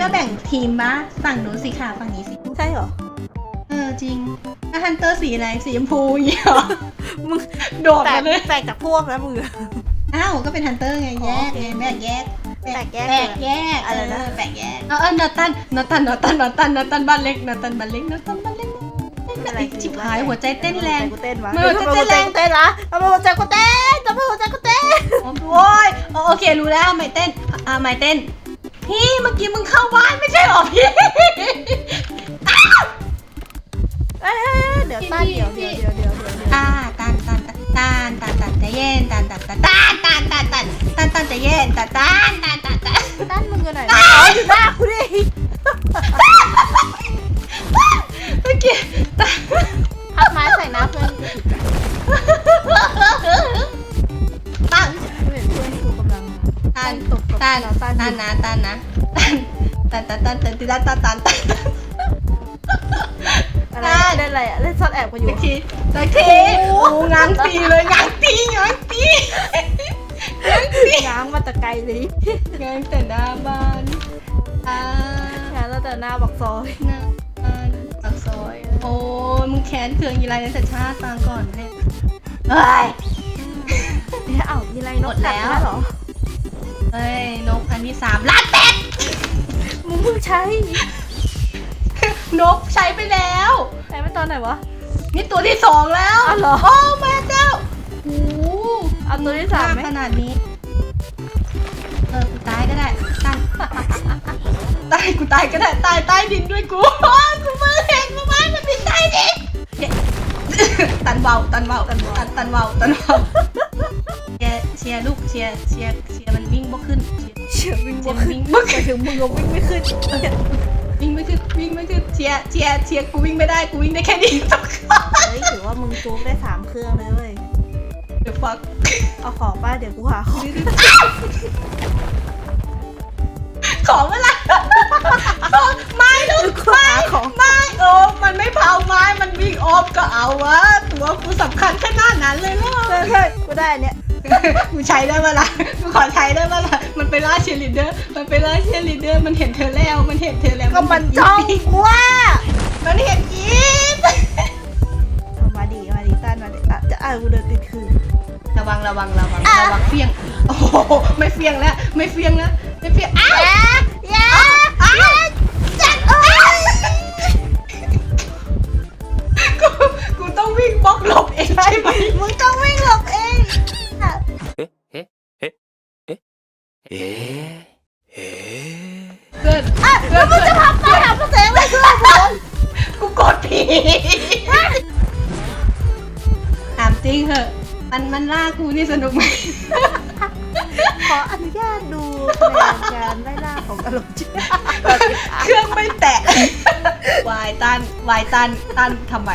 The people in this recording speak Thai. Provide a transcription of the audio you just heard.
เราแบ่งทีมมะฝั่งนู้นสีขาวฝั่งนี้สีใช่เหรอ เออจริงถ้าฮันเตอร์สีอะไรสีชมพูอย่างเงี้ยเหรอมึงโดดแตมากเลยแตกจากพวกนะมึง อ้าวก็เป็นฮันเตอร์ไงแยกอ๋อไงแบ่งแยกแบ่งแยกแบ่งแยกอะไรนะ เแบ่งแยกเออเออนอตันนอตันนอตันนอตันนอตันบ้านเล็กนอตันบ้านเล็กนอตันบ้านเล็กไอ้จิบหายหัวใจเต้นแรงกูเต้นวะไม่หัวใจเต้นแรงเต้นละทำไมหัวใจกูเต้นทำไมหัวใจกูเต้นโอ้ยโอเครู้แล้วไม่เต้นอ่าไม่เต้น พี่เมื่อกี้มึงเข้าบ้านไม่ใช่เหรอพี่เอ้ยเดี๋ยวตั้นเดี๋ยวเดี๋ยวเดี๋ยวเดี๋ยวเดี๋ยวเดี๋ยวอ่าตันตันตันตันตันตันใจเย็นตันตันตันตันตันตันตันตันตันใจเย็นตันตันตันตันตัน ตั้นมึงอยู่ไหน อ๋ออยู่หน้ากู นเราตั้นตันนะตันนะตันตันตันตันตันตันตันตันอะไรเล่นอะไรอะเล่นซ่อนแอบกันอยู่สักทีสักทีโอ้งานตีเลยงานตีงานตีงานตีง้างมาแต่ไกลเลยงานแต่หน้าบ้านอ่างานแล้วแต่หน้าบักซอยหน้าบ้านปากซอย โอ้ยมึงแค้นเคืองยีไรตั้งแต่ชาติฟังก่อนเนี่ยเฮ้ยเนี่ยเอ้ามีอะไรนหมกดแล้วกัดไปเหรอ เฮ้ยนกอันที่สามล้านเป็ดมึงเพิ่งใช้นกใช้ไปแล้ว ใช้ไปตอนไหนวะ นี่ตัวที่สองแล้วอ้าวเหรอ โอ้แม่เจ้าโอ้โหเอาตัวที่สามไหม ขนาดนี้ เออกูตายก็ได้ตายตายกูตายก็ได้ตายใต้ดินด้วยกูโอ้ยกูเพิ่งเห็นมาบ้านมันมีใต้ดินเย้ตันเบาตันเบาตันตันตันเบาตันเบา เชียร์เชียร์ลูกเชียร์เชียร์เชียร์มันวิ่งบ่ขึ้นเชียร์ เชื่อวิ่งเชียร์บ่มันขึ้นวิ่งบ่ขึ้นไปถึงมึงก็วิ่งไม่ขึ้นวิ่งไม่ขึ้นวิ่งไม่ขึ้นเชียร์เชียร์เชียร์กูวิ่งไม่ได้กูวิ่งได้แค่นี้ต้องเฮ้ยถือว่ามึงจูงได้สามเครื่องเลยเว้ยเดี๋ยวฟักเอาของป้าเดี๋ยวกูหาของของอะไรไม้ลูกกูไม้หาของไม้โอ้มันไม่เผาไม้มันวิ่งออฟก็เอาวะตัวกูสำคัญขนาดนั้นเลยเหรอเฮ้ยเฮ้ยกูได้อันเนี้ย กูใช้ได้เวลากูขอใช้ได้เวลามันไปล่าเชียร์ลีดเดอร์ มันไปล่าเชียร์ลีดเดอร์ มันเห็นเธอแล้ว มันเห็นเธอแล้วก็มันจ้องกูว่ามันเห็นอีฟเอามาดีมาดีต้านมาดีอะจะอ่านกูเดินติดคืนระวังระวังระวังระวังเฟียง โอ้โหไม่เฟียงแล้ว ไม่เฟียงแล้วไม่เฟียงอ้าว เอ๊ะเอ๊ะเพื่อนอะแล้วมึงจะพับตาหาเสียงอะไรคืออะกูกดผีถามจริงเหอะ มันมันล่ากูนี่สนุกไหม ขออนุญาตดูคะแนนการไม่ล่าของอารมณ์ชั่เครื่องไม่แตะ วายตันวายตันตันทำไม